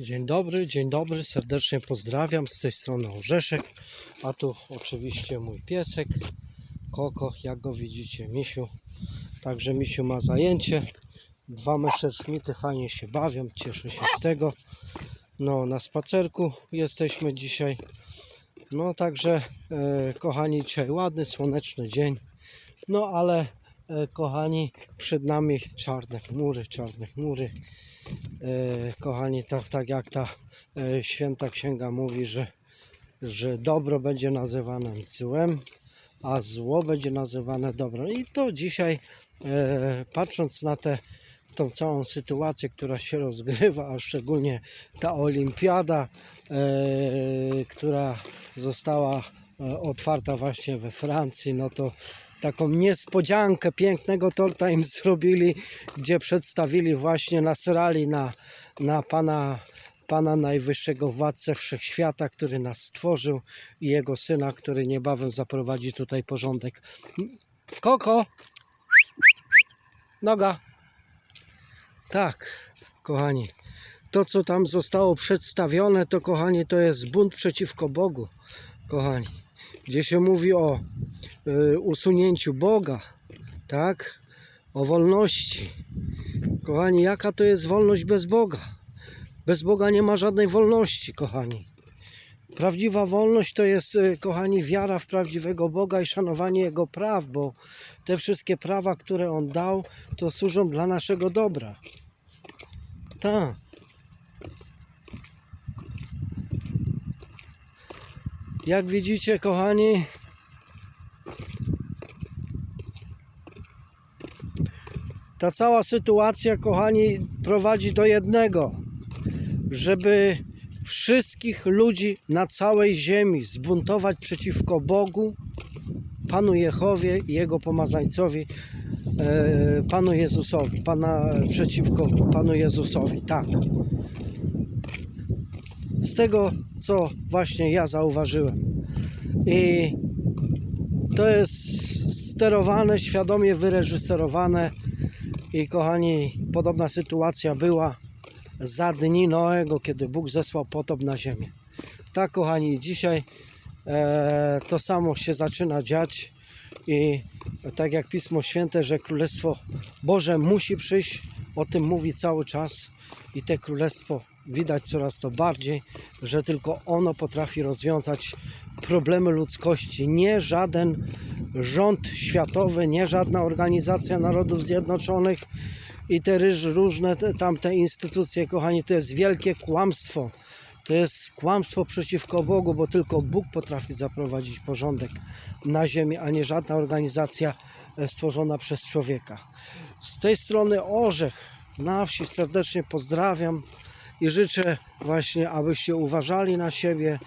Dzień dobry, dzień dobry, serdecznie pozdrawiam z tej strony Orzeszek, a tu oczywiście mój piesek, Koko, jak go widzicie, Misiu. Także Misiu ma zajęcie, dwa messerschmitty fajnie się bawią, cieszę się z tego. No, na spacerku jesteśmy dzisiaj. No, także e, kochani, dzisiaj ładny, słoneczny dzień. No, ale e, kochani, przed nami czarne chmury, czarne chmury. E, kochani, tak, tak jak ta e, święta księga mówi, że, że dobro będzie nazywane złem, a zło będzie nazywane dobro. I to dzisiaj, e, patrząc na tę tą całą sytuację, która się rozgrywa, a szczególnie ta olimpiada, która została otwarta właśnie we Francji, no to taką niespodziankę pięknego torta im zrobili, gdzie przedstawili właśnie, nasrali na, na pana, pana najwyższego władcę wszechświata, który nas stworzył i jego syna, który niebawem zaprowadzi tutaj porządek. Koko! Noga! Tak, kochani. To, co tam zostało przedstawione, to kochani, to jest bunt przeciwko Bogu, kochani. Gdzie się mówi o usunięciu Boga, tak? O wolności. Kochani, jaka to jest wolność bez Boga? Bez Boga nie ma żadnej wolności, kochani. Prawdziwa wolność to jest, y, kochani, wiara w prawdziwego Boga i szanowanie Jego praw, bo te wszystkie prawa, które On dał, to służą dla naszego dobra. Tak. Jak widzicie, kochani, ta cała sytuacja, kochani, prowadzi do jednego, żeby wszystkich ludzi na całej ziemi zbuntować przeciwko Bogu, Panu Jehowie i Jego pomazańcowi, e, Panu Jezusowi, Pana, przeciwko Panu Jezusowi, tak. Z tego, co właśnie ja zauważyłem. I to jest sterowane, świadomie wyreżyserowane i kochani, podobna sytuacja była za dni Noego, kiedy Bóg zesłał potop na ziemię. Tak, kochani, dzisiaj e, to samo się zaczyna dziać i tak jak Pismo Święte, że Królestwo Boże musi przyjść, o tym mówi cały czas i te Królestwo widać coraz to bardziej, że tylko ono potrafi rozwiązać problemy ludzkości. Nie żaden rząd światowy, nie żadna organizacja Narodów Zjednoczonych i te różne te, tamte instytucje, kochani, to jest wielkie kłamstwo. To jest kłamstwo przeciwko Bogu, bo tylko Bóg potrafi zaprowadzić porządek na ziemi, a nie żadna organizacja e, stworzona przez człowieka. Z tej strony Orzech na wsi serdecznie pozdrawiam i życzę właśnie, abyście uważali na siebie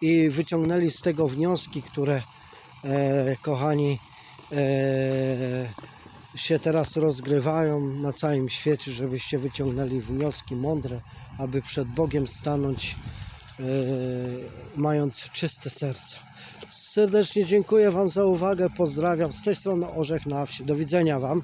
i wyciągnęli z tego wnioski, które e, kochani e, się teraz rozgrywają na całym świecie, żebyście wyciągnęli wnioski mądre, aby przed Bogiem stanąć e, mając czyste serce. Serdecznie dziękuję Wam za uwagę, pozdrawiam z tej strony Orzech na wsi. Do widzenia Wam.